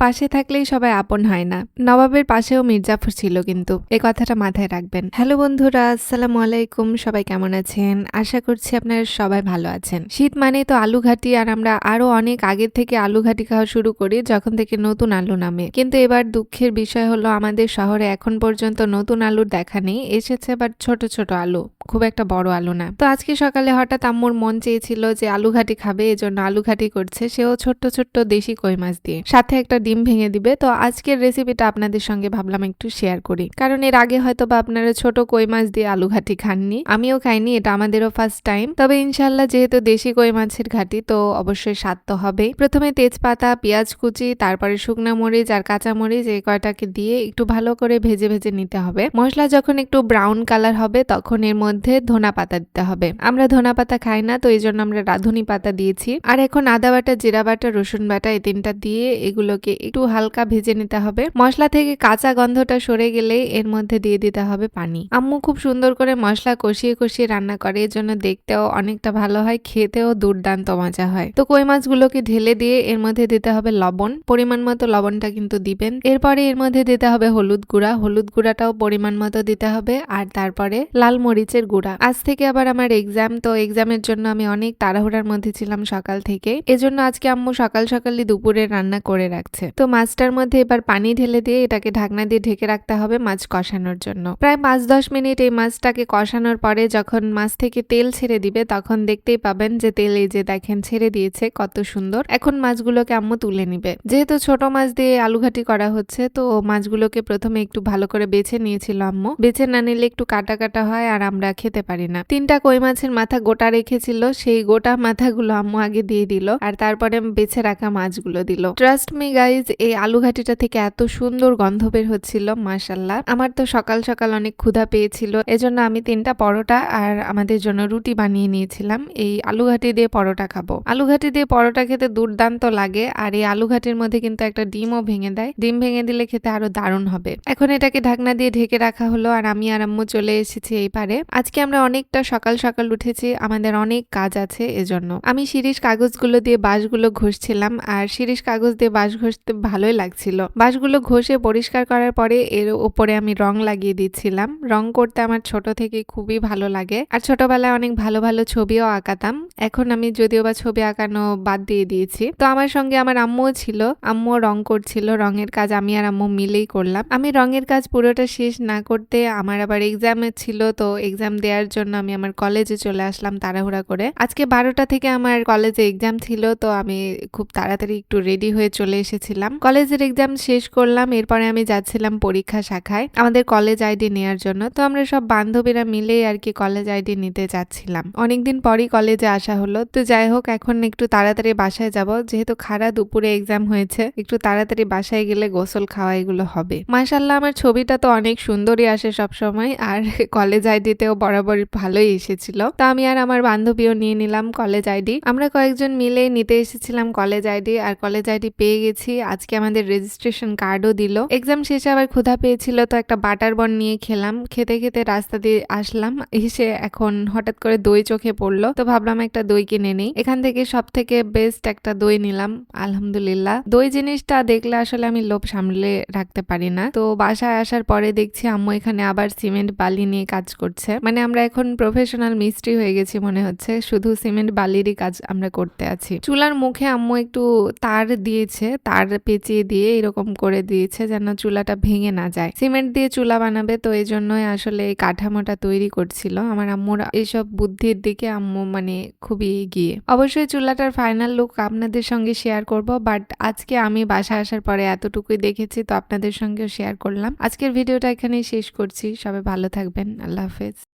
পাশে থাকলেই সবাই আপন হয় না। নবাবের পাশেও মির্জাফর ছিল কিন্তু, এ কথাটা মাথায় রাখবেন। হ্যালো বন্ধুরা, আসসালামু আলাইকুম, সবাই কেমন আছেন? আশা করছি আপনারা সবাই ভালো আছেন। শীত মানে তো আলু ঘাটি, আর আমরা আরও অনেক আগের থেকে আলু ঘাটি খাওয়া শুরু করি, যখন থেকে নতুন আলু নামে। কিন্তু এবার দুঃখের বিষয় হলো, আমাদের শহরে এখন পর্যন্ত নতুন আলুর দেখা নেই, এসেছে আবার ছোট ছোট আলু, খুব একটা বড় আলু না। তো আজকে সকালে হঠাৎ আম্মুর মন চেয়েছিল যে আলু ঘাটি খাবে, এজন্য আলু ঘাটি করছে, সেও ছোট্ট ছোট্ট দেশি কই মাছ দিয়ে। সাথে একটা ডিম ভেঙে দিবে। তো আজকের রেসিপিটা আপনাদের সঙ্গে ভাবলাম একটু শেয়ার করি। কারণ এর আগে হয়তো বা আপনারা ছোট কই মাছ দিয়ে আলু ঘাটি খাননি। আমিও খাইনি, এটা আমাদেরও ফার্স্ট টাইম তবে ইনশাল্লাহ যেহেতু দেশি কই মাছের ঘাটি, তো অবশ্যই স্বাদ তো হবেই। প্রথমে তেজপাতা, পেঁয়াজ কুচি, তারপরে শুকনো মরিচ আর কাঁচা মরিচ এই কয়টাকে দিয়ে একটু ভালো করে ভেজে ভেজে নিতে হবে। মশলা যখন একটু ব্রাউন কালার হবে, তখন এর মধ্যে ধনা পাতা দিতে হবে। আমরা ধনা পাতা খাই না, তো এই জন্য আমরা রাঁধুনি পাতা দিয়েছি। আর এখন আদা বাটা, জিরা বাটা, রসুন বাটা এই তিনটা দিয়ে এগুলোকে একটু হালকা ভেজে নিতে হবে। মশলা থেকে কাঁচা গন্ধটা সরে গেলে এর মধ্যে দিয়ে দিতে হবে পানি। আম্মু খুব সুন্দর করে মশলা কষিয়ে কষিয়ে রান্না করে এর জন্য দেখতেও অনেকটা ভালো হয়, খেতেও দুর্দান্ত মজা হয়। তো কই মাছগুলোকে ঢেলে দিয়ে এর মধ্যে দিতে হবে লবণ। পরিমাণ মতো লবণটা কিন্তু দিবেন। এরপরে এর মধ্যে দিতে হবে হলুদ গুঁড়া। হলুদ গুঁড়াটাও পরিমাণ মতো দিতে হবে। আর তারপরে লাল মরিচের গুঁড়া। আজ থেকে আবার আমার এক্সাম তো এক্সামের জন্য আমি অনেক তাড়াহুড়ার মধ্যে ছিলাম সকাল থেকে। এজন্য আজকে আম্মু সকাল সকালই দুপুরে রান্না করে রাখছে। তো মাছটার মধ্যে এবার পানি ঢেলে দিয়ে এটাকে ঢাকনা দিয়ে ঢেকে রাখতে হবে মাছ কষানোর জন্য। প্রায় পাঁচ দশ মিনিট এই মাছটাকে কষানোর পরে যখন মাছ থেকে তেল ছেড়ে দিবে, তখন দেখতেই পাবেন যে তেল এই যে দেখেন ছেড়ে দিয়েছে, কত সুন্দর। এখন মাছগুলোকে আম্মু তুলে নিবে। যেহেতু ছোট মাছ দিয়ে আলুঘাটি করা হচ্ছে, তো মাছগুলোকে প্রথমে একটু ভালো করে বেছে নিয়েছিল আম্মু। বেছে না নিলে একটু কাটা কাটা হয় আর আমরা খেতে পারি না। তিনটা কই মাছের মাথা গোটা রেখেছিল, সেই গোটা মাথাগুলো আম্মু আগে দিয়ে দিল আর তারপরে বেছে রাখা মাছগুলো দিল। ট্রাস্ট মি গাইজ এই আলু ঘাটিটা থেকে এত সুন্দর গন্ধ বের হচ্ছিল মাশাল্লাহ আমার তো সকাল সকাল অনেক ক্ষুধা পেয়েছিল, এজন্য আমি তিনটা পরোটা আর আমাদের জন্য রুটি বানিয়ে নিয়েছিলাম। এই আলু ঘাটি দিয়ে পরোটা খাব। আলু ঘাটি দিয়ে পরোটা খেতে দুর্দান্ত লাগে, আর এই আলু ঘাটির মধ্যে কিন্তু একটা ডিমও ভেঙে দেয়। ডিম ভেঙে দিলে খেতে আরও দারুণ হবে। এখন এটাকে ঢাকনা দিয়ে ঢেকে রাখা হলো, আর আমি আর আম্মু চলে এসেছি এই পারে। আজকে আমরা অনেকটা সকাল সকাল উঠেছি, আমাদের অনেক কাজ আছে এজন্য। আমি শিরিষ কাগজগুলো দিয়ে বাঁশগুলো ঘষছিলাম, আর শিরিষ কাগজ দিয়ে বাঁশ ঘষতে ভালোই লাগছিল। বাঁশগুলো ঘষে পরিষ্কার করার পরে এর উপরে আমি রং লাগিয়ে দিচ্ছিলাম। রং করতে আমার ছোট থেকে খুবই ভালো লাগে। আর ছোটবেলায় অনেক ভালো ভালো ছবিও আঁকাতাম। এখন আমি যদিও বা ছবি আঁকানো বাদ দিয়ে দিয়েছি। তো আমার সঙ্গে আমার আম্মুও ছিল। আম্মুও রং করছিল। রঙের কাজ আমি আর আম্মু মিলেই করলাম। আমি রঙের কাজ পুরোটা শেষ না করতে আমার আবার এক্সামে ছিল। তো এক্সাম দেওয়ার জন্য আমি আমার কলেজে চলে আসলাম তাড়াহুড়া করে। আজকে বারোটা থেকে আমার কলেজে এক্সাম ছিল। তো আমি খুব তাড়াতাড়ি একটু রেডি হয়ে চলে এসেছিলাম। কলেজের এক্সাম শেষ করলাম, এরপরে আমি যাচ্ছিলাম পরীক্ষা শাখায়। আমাদের কলেজ আইডি নেওয়ার জন্য। তো আমরা সব বান্ধবীরা মিলেই আর কি কলেজ আইডি নিতে যাচ্ছিলাম। অনেকদিন পরই কলেজে আসা হলো। তো যাই হোক, এখন একটু তাড়াতাড়ি বাসায় যাব। যেহেতু খারা দুপুরে এক্সাম হয়েছে, একটু তাড়াতাড়ি বাসায় গেলে গোসল খাওয়া এগুলো হবে। মাসাল্লাহ আমার ছবিটা তো অনেক সুন্দরই আসে সব সময় আর কলেজ আইডিতেও বরাবর ভালোই এসেছিল। তো আমি আর আমার বান্ধবীও নিয়ে নিলাম কলেজ আইডি আমরা কয়েকজন মিলে নিতে এসেছিলাম কলেজ আইডি আর কলেজ আইডি পেয়ে গেছি। আজকে আমাদের রেজিস্ট্রেশন কার্ডও দিল। এক্সাম শেষে আবার ক্ষুধা পেয়েছিল, তো একটা বাটার বন নিয়ে খেলাম। খেতে খেতে রাস্তা দিয়ে আসলাম, এসে এখন হঠাৎ করে দই চোখে পড়ল। তো ভাবলাম একটা দই কিনে নেই। এখান থেকে সব থেকে বেস্ট একটা দই নিলাম, আলহামদুলিল্লাহ। দই জিনিসটা দেখলে আসলে আমি লোভ সামলে রাখতে পারি না। তো বাসায় আসার পরে দেখছি আম্মু এখানে আবার সিমেন্ট বালি নিয়ে কাজ করছে। মানে আমরা এখন প্রফেশনাল মিস্ত্রি হয়ে গেছি মনে হচ্ছে। শুধু সিমেন্ট বালিরই কাজ আমরা করতে আছি। চুলার মুখে আম্মু একটু তার দিয়েছে। তার পেঁচিয়ে দিয়ে এরকম করে দিয়েছে যেন চুলাটা ভেঙে না যায়। সিমেন্ট দিয়ে চুলা বানাবে তো এই জন্যই আসলে এই কাঠামোটা তৈরি করছিল। আমার আম্মুর এইসব বুদ্ধির দিকে আম্মু মানে খুবই এগিয়ে। অবশ্যই চুলাটার ফাইনাল লুক আপনাদের সঙ্গে শেয়ার করব বাট আজকে আমি বাসা আসার পরে এতটুকুই দেখেছি তো আপনাদের সঙ্গেও শেয়ার করলাম। আজকের ভিডিওটা এখানেই শেষ করছি। সবাই ভালো থাকবেন। আল্লাহ হাফেজ।